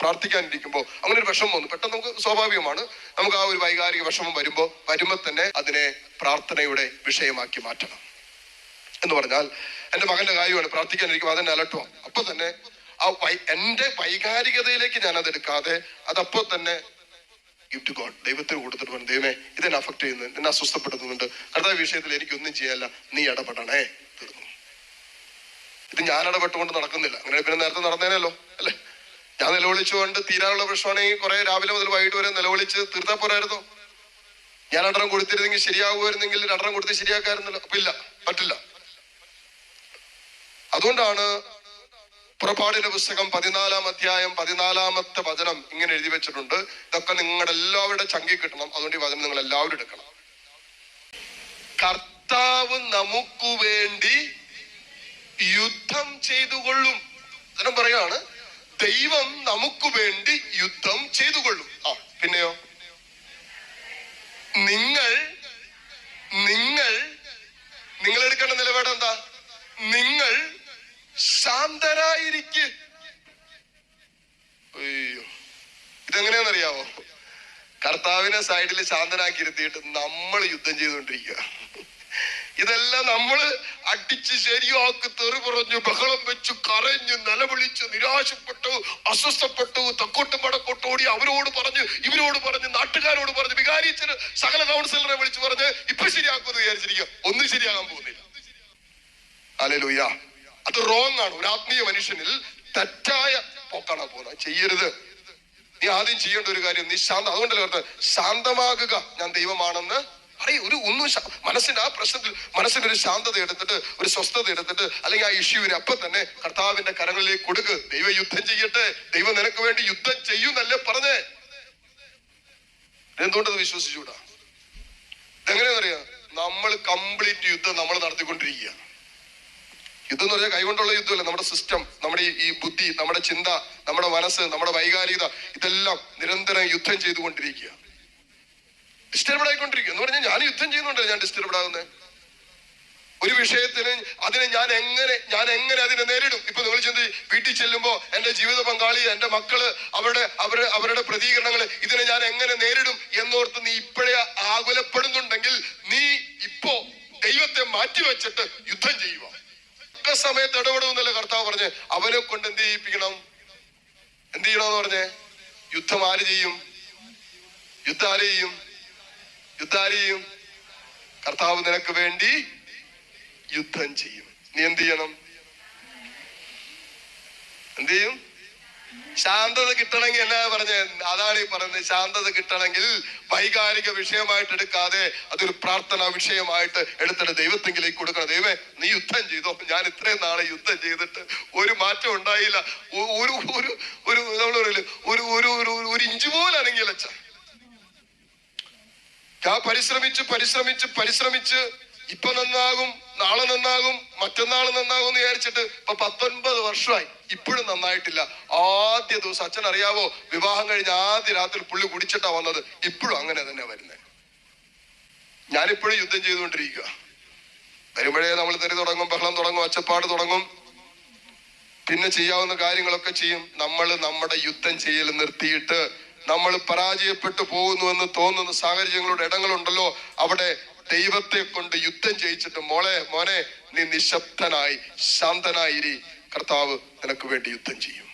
പ്രാർത്ഥിക്കാനിരിക്കുമ്പോൾ അങ്ങനെ ഒരു വിഷമം വന്നു. പെട്ടെന്ന് നമുക്ക് സ്വാഭാവികമാണ്. നമുക്ക് ആ ഒരു വൈകാരിക വിഷമം വരുമ്പോൾ വരുമ്പോൾ തന്നെ അതിനെ പ്രാർത്ഥനയുടെ വിഷയമാക്കി മാറ്റണം. എന്ന് പറഞ്ഞാൽ എന്റെ മകന്റെ കാര്യമാണ് പ്രാർത്ഥിക്കാനിരിക്കുമ്പോൾ അതെന്നെ അലട്ടുക അപ്പൊ തന്നെ ആ വൈ എന്റെ വൈകാരികതയിലേക്ക് ഞാൻ അതെടുക്കാതെ അതപ്പോൾ തന്നെ ഗിഫ്റ്റ് ഗോഡ് ദൈവത്തിന് കൊടുത്തിട്ട് പറഞ്ഞു ദൈവമേ ഇതെന്നെ അഫക്ട് ചെയ്യുന്നു. എന്നെ അസ്വസ്ഥപ്പെടുത്തുന്നുണ്ട്. അടുത്ത വിഷയത്തിൽ എനിക്കൊന്നും ചെയ്യാല്ല നീ ഇടപെടണേ. തീർന്നു. ഇത് ഞാൻ ഇടപെട്ടുകൊണ്ട് നടക്കുന്നില്ല. അങ്ങനെ പിന്നെ നേരത്തെ നടന്നേനല്ലോ അല്ലേ? ഞാൻ നിലവിളിച്ചുകൊണ്ട് തീരാനുള്ള പ്രശ്നമാണെങ്കിൽ കുറെ രാവിലെ മുതൽ വൈകിട്ട് വരെ നിലവിളിച്ച് തീർത്താ പോരായിരുന്നു. ഞാൻ രണ്ടെണ്ണം കൊടുത്തിരുന്നെങ്കിൽ ശരിയാകുമായിരുന്നെങ്കിൽ രണ്ടെണ്ണം കൊടുത്ത് ശരിയാക്കായിരുന്നല്ലോ അപ്പൊ ഇല്ല പറ്റില്ല. അതുകൊണ്ടാണ് പുറപ്പാടിന്റെ പുസ്തകം പതിനാലാം അധ്യായം പതിനാലാമത്തെ വചനം ഇങ്ങനെ എഴുതി വെച്ചിട്ടുണ്ട്. ഇതൊക്കെ നിങ്ങളുടെ എല്ലാവരുടെ ചങ്കി കിട്ടണം. അതുകൊണ്ട് ഈ വചനം നിങ്ങൾ എല്ലാവരും എടുക്കണം. കർത്താവ് നമുക്ക് വേണ്ടി യുദ്ധം ചെയ്തുകൊള്ളും. അതിനും പറയാണ്. ദൈവം നമുക്ക് വേണ്ടി യുദ്ധം ചെയ്തുകൊള്ളും. ആ പിന്നെയോ? നിങ്ങൾ നിങ്ങൾ നിങ്ങൾ എടുക്കേണ്ട നിലപാട് എന്താ? നിങ്ങൾ ശാന്തരായിരിക്ക്. അയ്യോ ഇതെങ്ങനെയാണെന്നറിയാവോ? കർത്താവിനെ സൈഡിൽ ശാന്തനാക്കി ഇരുത്തിയിട്ട് നമ്മൾ യുദ്ധം ചെയ്തുകൊണ്ടിരിക്കുക. ഇതെല്ലാം നമ്മൾ അടിച്ച് ശരിയാക്കി തെറി പറഞ്ഞു ബഹളം വെച്ചു കരഞ്ഞു നിലവിളിച്ചു നിരാശപ്പെട്ടു അസ്വസ്ഥപ്പെട്ടു തക്കോട്ടും വടക്കോട്ടും ഓടി അവരോട് പറഞ്ഞു ഇവരോട് പറഞ്ഞു നാട്ടുകാരോട് പറഞ്ഞു വികാരിച്ചന് സകല കൗൺസിലറെ വിളിച്ചു പറഞ്ഞ് ഇപ്പൊ ശരിയാക്കുമെന്ന് വിചാരിച്ചിരിക്കുക ഒന്നും ശരിയാകാൻ പോകുന്നില്ല. അലലുയ അത് റോങ് ആണ്. ഒരു ആത്മീയ മനുഷ്യനിൽ തെറ്റായ പോക്കാണ് പോകുന്നത് ചെയ്യരുത്. നീ ആദ്യം ചെയ്യേണ്ട ഒരു കാര്യം നീ ശാന്ത അതുകൊണ്ടല്ലേ ശാന്തമാകുക ഞാൻ ദൈവമാണെന്ന് അറിയ ഒരു ഒന്നും മനസ്സിന്റെ ആ പ്രശ്നത്തിൽ മനസ്സിനൊരു ശാന്തത എടുത്തിട്ട് ഒരു സ്വസ്ഥത എടുത്തിട്ട് അല്ലെങ്കിൽ ആ ഇഷ്യൂവിനെ അപ്പൊ തന്നെ കർത്താവിന്റെ കരങ്ങളിലേക്ക് കൊടുക്ക്. ദൈവ യുദ്ധം ചെയ്യട്ടെ. ദൈവം നിനക്ക് വേണ്ടി യുദ്ധം ചെയ്യുന്നല്ലേ പറഞ്ഞേ. എന്തുകൊണ്ടത് വിശ്വസിച്ചുകൂടാ? എങ്ങനെയാണെന്നറിയാം നമ്മൾ കംപ്ലീറ്റ് യുദ്ധം നമ്മൾ നടത്തിക്കൊണ്ടിരിക്കുക യുദ്ധം എന്ന് പറഞ്ഞാൽ കൈകൊണ്ടുള്ള യുദ്ധമല്ല. നമ്മുടെ സിസ്റ്റം നമ്മുടെ ഈ- ബുദ്ധി നമ്മുടെ ചിന്ത നമ്മുടെ മനസ്സ് നമ്മുടെ വൈകാരികത ഇതെല്ലാം നിരന്തരം യുദ്ധം ചെയ്തുകൊണ്ടിരിക്കുക ഡിസ്റ്റർബഡ് ആയിക്കൊണ്ടിരിക്കും. എന്ന് പറഞ്ഞാൽ ഞാൻ യുദ്ധം ചെയ്യുന്നുണ്ടല്ലോ ഞാൻ ഡിസ്റ്റർബ് ആകുന്നത് ഒരു വിഷയത്തിന് അതിനെ ഞാൻ എങ്ങനെ ഞാൻ എങ്ങനെ അതിനെ നേരിടും? ഇപ്പൊ നിങ്ങൾ ചിന്തി വീട്ടിൽ ചെല്ലുമ്പോ എന്റെ ജീവിത പങ്കാളി എന്റെ മക്കൾ അവരുടെ അവരുടെ അവരുടെ പ്രതികരണങ്ങൾ ഇതിനെ ഞാൻ എങ്ങനെ നേരിടും എന്നോർത്ത് നീ ഇപ്പോഴേ ആകുലപ്പെടുന്നുണ്ടെങ്കിൽ നീ ഇപ്പോ ദൈവത്തെ മാറ്റി വെച്ചിട്ട് യുദ്ധം ചെയ്യുക. ഒക്കെ സമയത്ത് ഇടപെടുമെന്നല്ലേ കർത്താവ് പറഞ്ഞ്. അവനെ കൊണ്ട് എന്ത് ചെയ്യിപ്പിക്കണം? എന്ത് ചെയ്യണമെന്ന് പറഞ്ഞേ? യുദ്ധം ആര് ചെയ്യും? യുദ്ധം ആര് ചെയ്യും? യുദ്ധം ആര് ചെയ്യും കർത്താവ് നിനക്ക് വേണ്ടി യുദ്ധം ചെയ്യും. നീ എന്ത് ചെയ്യണം? എന്ത് ചെയ്യും? ശാന്തത കിട്ടണമെങ്കിൽ എന്നാ പറഞ്ഞ? അതാണ് ഈ പറയുന്നത്. ശാന്തത കിട്ടണമെങ്കിൽ വൈകാരിക വിഷയമായിട്ട് എടുക്കാതെ അതൊരു പ്രാർത്ഥനാ വിഷയമായിട്ട് എടുത്തിട്ട് ദൈവത്തെങ്കിലേക്ക് കൊടുക്കണം. ദൈവമേ നീ യുദ്ധം ചെയ്തോ? ഞാൻ ഇത്രയും നാളെ യുദ്ധം ചെയ്തിട്ട് ഒരു മാറ്റം ഉണ്ടായില്ല. ഒരു ഒരു ഒരു പറയില്ലേ? ഒരു ഒരു ഒരു ഇഞ്ച് പോലാണെങ്കിൽ അച്ഛാ ഞാൻ പരിശ്രമിച്ച് പരിശ്രമിച്ച് പരിശ്രമിച്ച്. ഇപ്പൊ നന്നാകും നാളെ നന്നാകും മറ്റന്നാൾ നന്നാകും എന്ന് വിചാരിച്ചിട്ട് ഇപ്പൊ പത്തൊൻപത് വർഷമായി. ഇപ്പോഴും നന്നായിട്ടില്ല. ആദ്യ ദിവസം അച്ഛൻ അറിയാവോ വിവാഹം കഴിഞ്ഞ ആദ്യ രാത്രി പുള്ളി കുടിച്ചിട്ടാ വന്നത്. ഇപ്പോഴും അങ്ങനെ തന്നെ വരുന്നത് ഞാനിപ്പോഴും യുദ്ധം ചെയ്തുകൊണ്ടിരിക്കുക. വരുമ്പോഴേ നമ്മൾ തെറി തുടങ്ങും ബഹളം തുടങ്ങും ഒച്ചപ്പാട് തുടങ്ങും. പിന്നെ ചെയ്യാവുന്ന കാര്യങ്ങളൊക്കെ ചെയ്യും. നമ്മൾ നമ്മുടെ യുദ്ധം ചെയ്യൽ നിർത്തിയിട്ട് നമ്മൾ പരാജയപ്പെട്ടു പോകുന്നുവെന്ന് തോന്നുന്ന സാഹചര്യങ്ങളുടെ ഇടങ്ങളുണ്ടല്ലോ. അവിടെ ദൈവത്തെ കൊണ്ട് യുദ്ധം ജയിച്ചിട്ട് മോളെ മോനെ നീ നിശബ്ദനായി ശാന്തനായിരി കർത്താവ് നിനക്ക് വേണ്ടി യുദ്ധം ചെയ്യും.